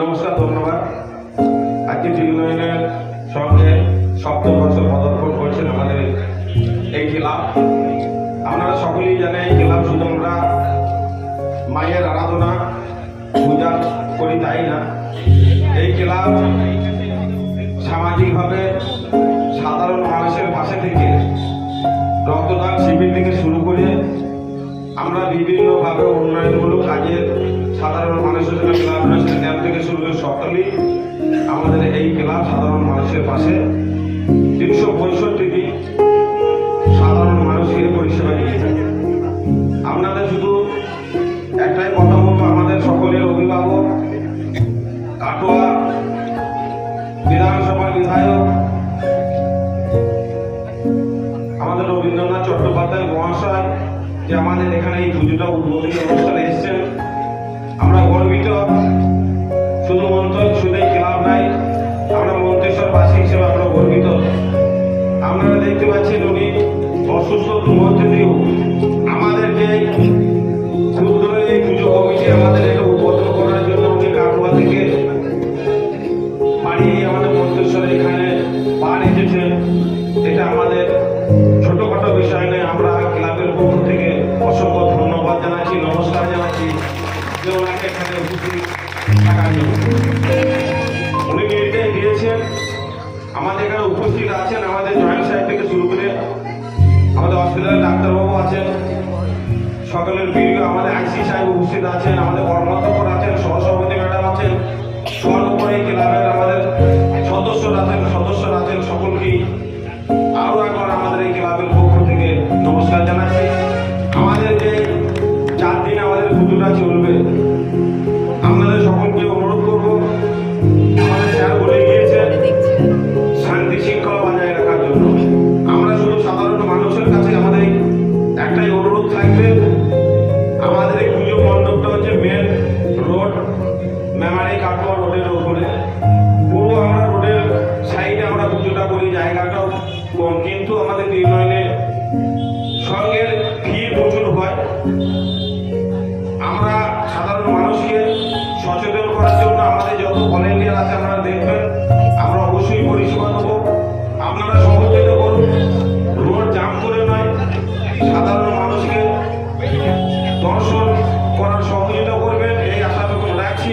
নমস্কার, ধন্যবাদ। আজকে টিউনিয়নের সঙ্গে সপ্তম বছর পদার্পণ করছেন আমাদের এই ক্লাব। আপনারা সকলেই জানেন এই ক্লাব শুধু আমরা মায়ের আরাধনা, পূজা করি তাই না? এই ক্লাব সামাজিকভাবে সাধারণ মানুষের পাশে থেকে রক্তদান শিবির থেকে শুরু করে আমরা বিভিন্নভাবে পাশে তিনশো পঁয়ষট্টি দিন সাধারণ মানুষকে পরিষেবা দিয়ে থাকে। আপনাদের শুধু একটাই কথা আমাদের সকলের অভিভাবক, কাটোয়া বিধানসভার বিধায়ক, আমাদের রবীন্দ্রনাথ চট্টোপাধ্যায় মহাশয়, যে আমাদের এখানে এই পুজোটা উদ্বোধনী অনুষ্ঠানে এসেছেন। আমরা গর্বিত শুধু মন্ত্র অসংখ্য ধন্যবাদ জানাচ্ছি, নমস্কার জানাচ্ছি। যে ওনাকে এখানে উনি নির্দেশ দিয়েছেন আমাদের এখানে উপস্থিত আছেন, আমাদের জয়েন্ট সাহেব থেকে শুরু করে আমাদের হসপিটালে ডাক্তারবাবু আছেন, সকলের প্রিয় আমাদের আইসি সাহেব উপস্থিত আছেন, আমাদের কর্মাধ্যক্ষ আছেন, সহসভাপতি ম্যাডাম আছেন সর্বোপরি ক্লাবের আমাদের সদস্যরা আছেন। পুজোটা চলবে, আপনাদের সকলকে অনুরোধ করব, আমাদের শান্তি শৃঙ্খলা বজায় রাখার জন্য। আমরা শুধু সাধারণ মানুষের কাছে আমাদের একটাই অনুরোধ থাকবে। আমাদের এই পুজো মণ্ডপটা হচ্ছে মেন রোড মেমারি কাটোয়া রোডের উপরে। পুরো আমরা রোডের সাইডে আমরা পুজোটা করি, জায়গাটাও কম, কিন্তু আমাদের নির্ণয়ে সঙ্গে ভিড় প্রচুর হয়। আমাদের যত আছে আপনারা দেখবেন আমরা অবশ্যই পরিষেবা দেবো আপনারা সহযোগিতা করুন। রোড জাম করে নয় সাধারণ মানুষকে দর্শন করার সহযোগিতা করবেন। এই আশাটুকু রাখছি।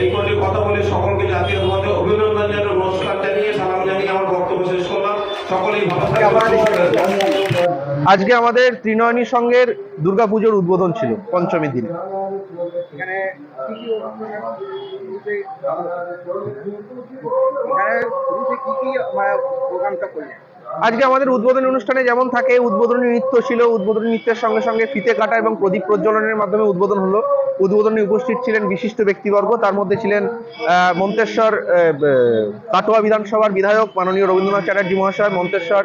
এই কটি কথা বলে সকলকে জাতীয় মধ্যে অভিনন্দন জানিয়ে নমস্কার জানিয়ে সালাম জানিয়ে আমার বক্তব্য শেষ করলাম। সকলেই আজকে আমাদের ত্রিনয়নী সংঘের দুর্গাপুজোর উদ্বোধন ছিল পঞ্চমী দিন। এখানে কি কি অনুষ্ঠানের আজকে আমাদের উদ্বোধনী অনুষ্ঠানে যেমন থাকে, উদ্বোধনী নৃত্য ছিল, উদ্বোধনী নৃত্যের সঙ্গে সঙ্গে ফিতে কাটা এবং প্রদীপ প্রজ্বলনের মাধ্যমে উদ্বোধন হলো। উদ্বোধনে উপস্থিত ছিলেন বিশিষ্ট ব্যক্তিবর্গ, তার মধ্যে ছিলেন মন্তেশ্বর কাটোয়া বিধানসভার বিধায়ক মাননীয় রবীন্দ্রনাথ চ্যাটার্জি মহাশয়, মন্তেশ্বর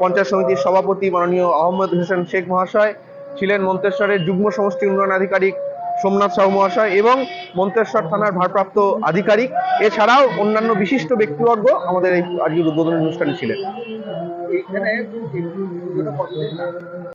পঞ্চায়েত সমিতির সভাপতি মাননীয় আহমদ হোসেন শেখ মহাশয়, ছিলেন মন্তেশ্বরের যুগ্ম সমষ্টি উন্নয়ন আধিকারিক সোমনাথ সাহু মহাশয় এবং মন্তেশ্বর থানার ভারপ্রাপ্ত আধিকারিক। এছাড়াও অন্যান্য বিশিষ্ট ব্যক্তিবর্গ আমাদের এই আজকের উদ্বোধনী অনুষ্ঠানে ছিলেন।